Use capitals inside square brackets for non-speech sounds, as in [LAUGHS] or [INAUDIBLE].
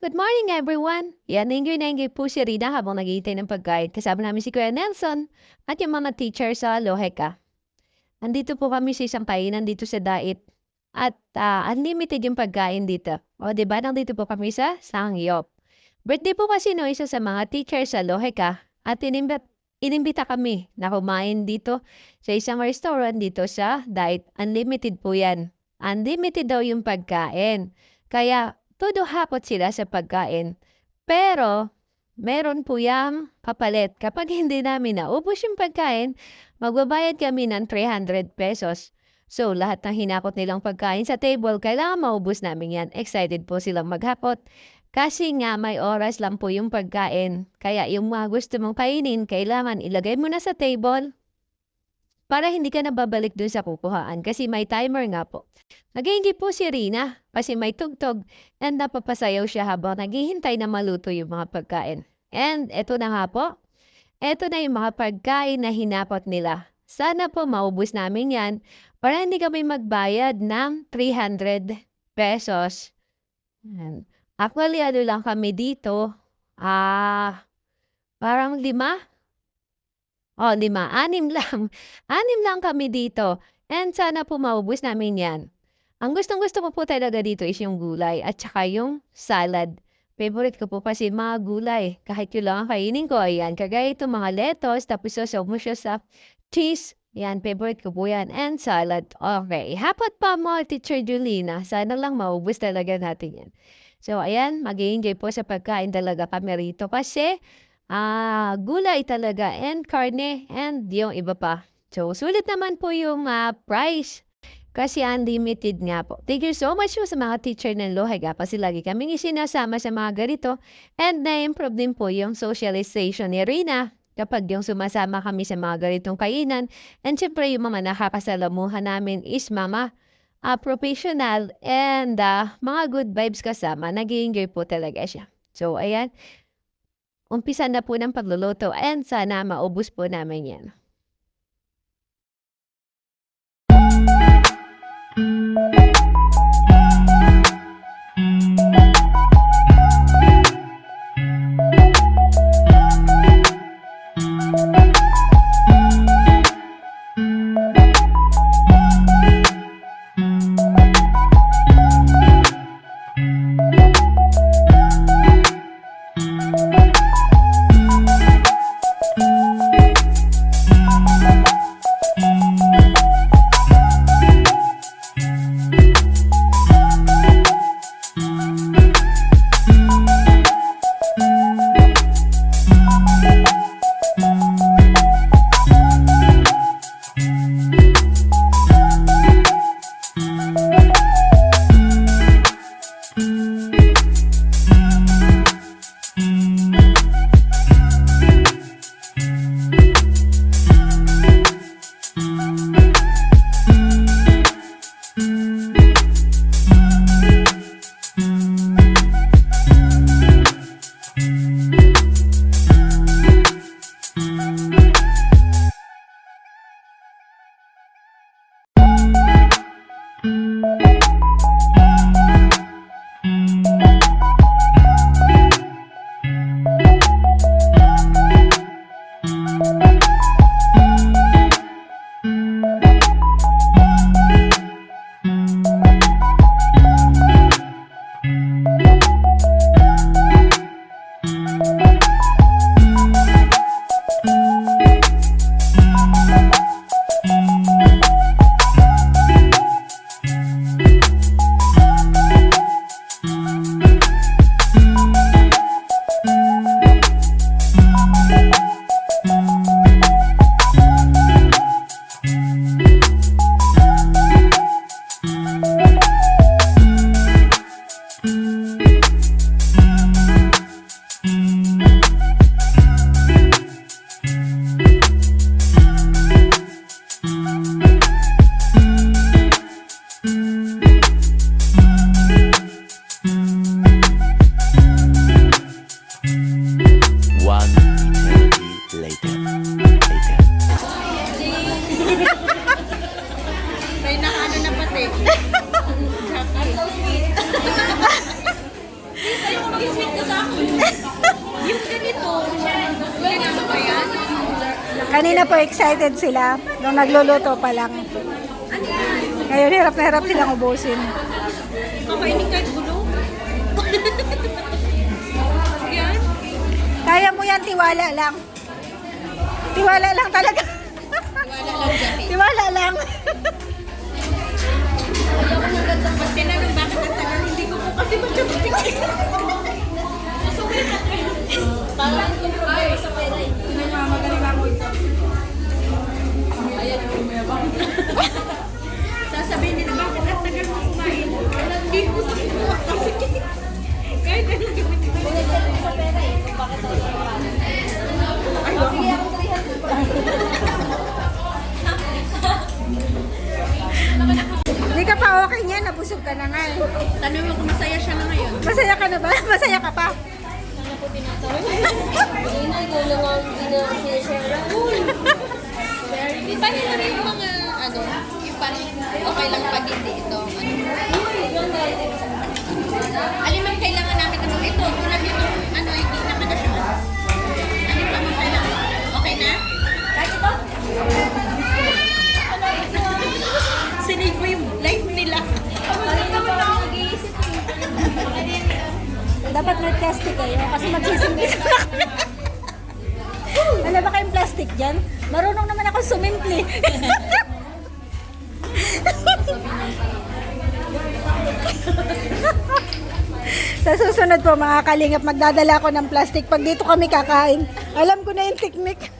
Good morning everyone! Yan, ingay-ingay po si Rina habang naghihintay ng pagkain. Kasama namin si Kuya Nelson at yung mga teacher sa Loheka. Andito po kami sa isang kainan dito sa Dait. At ah, unlimited yung pagkain dito. O, di ba? Nandito po kami sa Sangyop. Birthday po kasi no, isa sa mga teacher sa Loheka. At inimbit, inimbita kami na kumain dito sa isang restaurant dito sa Dait. Unlimited po yan. Unlimited daw yung pagkain. Kaya, todo hapot sila sa pagkain. Pero, meron po yung kapalit. Kapag [LAUGHS] hindi namin naubos yung pagkain, magbabayad kami ng 300 pesos. So, lahat ng hinakot nilang pagkain sa table, kailangan maubos namin yan. Excited po silang maghakot. Kasi nga, may oras lang po yung pagkain. Kaya yung mga gusto mong kainin, kailangan ilagay mo na sa table para hindi ka na babalik dun sa kukuhaan. Kasi may timer nga po. Naginggi po si Rina kasi may tugtog and napapasayaw siya habang naghihintay na maluto yung mga pagkain. And eto na nga po, eto na yung mga pagkain na hinapot nila. Sana po maubos namin yan para hindi kami magbayad ng 300 pesos. Yan. Actually, ano lang kami dito, ah, parang lima? Oh, lima. Anim [LAUGHS] lang. Anim lang kami dito. And sana po maubos namin yan. Ang gustong-gusto ko po talaga dito is yung gulay at saka yung salad. Favorite ko po kasi mga gulay. Kahit yun lang ang kainin ko, ayan. Kagaya ito mga lettuce, tapos sasaw mo siya sa cheese. Yan, favorite ko po yan. And salad. Okay. Hapat pa mo, Teacher Julina. Sana lang maubos talaga natin yan. So, ayan. mag enjoy po sa pagkain talaga kami rito. Kasi, ah, gulay talaga. And karne. And yung iba pa. So, sulit naman po yung ah, price. Kasi unlimited nga po. Thank you so much po sa mga teacher ng Lohega kasi lagi kaming isinasama sa mga ganito and na-improve din po yung socialization ni Rina kapag yung sumasama kami sa mga ganitong kainan. And syempre yung mga nakakasalamuhan namin is mama ah, professional and ah, mga good vibes kasama. Nag-enjoy po talaga siya. So, ayan. Umpisa na po ng pagluluto and sana maubos po namin yan. I'm so sweet. Please, ayaw ko maging sweet sa akin. Yung ganito, ganyan sa bayan. Kanina po excited sila nung nagluluto pa lang. Ngayon hirap na hirap silang ubusin. Kakainin kahit gulo. Kaya mo yan, tiwala lang. Tiwala lang talaga. tiwala lang. Eh. tiwala lang. Parang ay, sa pera eh. Nagmamagaling ako ito. Nabusog ka na nga eh. Tanong mo kung masaya siya na ngayon. Masaya ka na ba? [LAUGHS] Masaya ka pa? Inay ko lang ang sinashare. Di ba nila rin yung mga ano, yung parang okay lang pag hindi ito. Dapat may plastic kayo kasi magsisingis [LAUGHS] na. Ano ba kayong plastic dyan? Marunong naman ako sumimpli. [LAUGHS] Sa susunod po mga kalingap, magdadala ako ng plastic pag dito kami kakain. Alam ko na yung technique.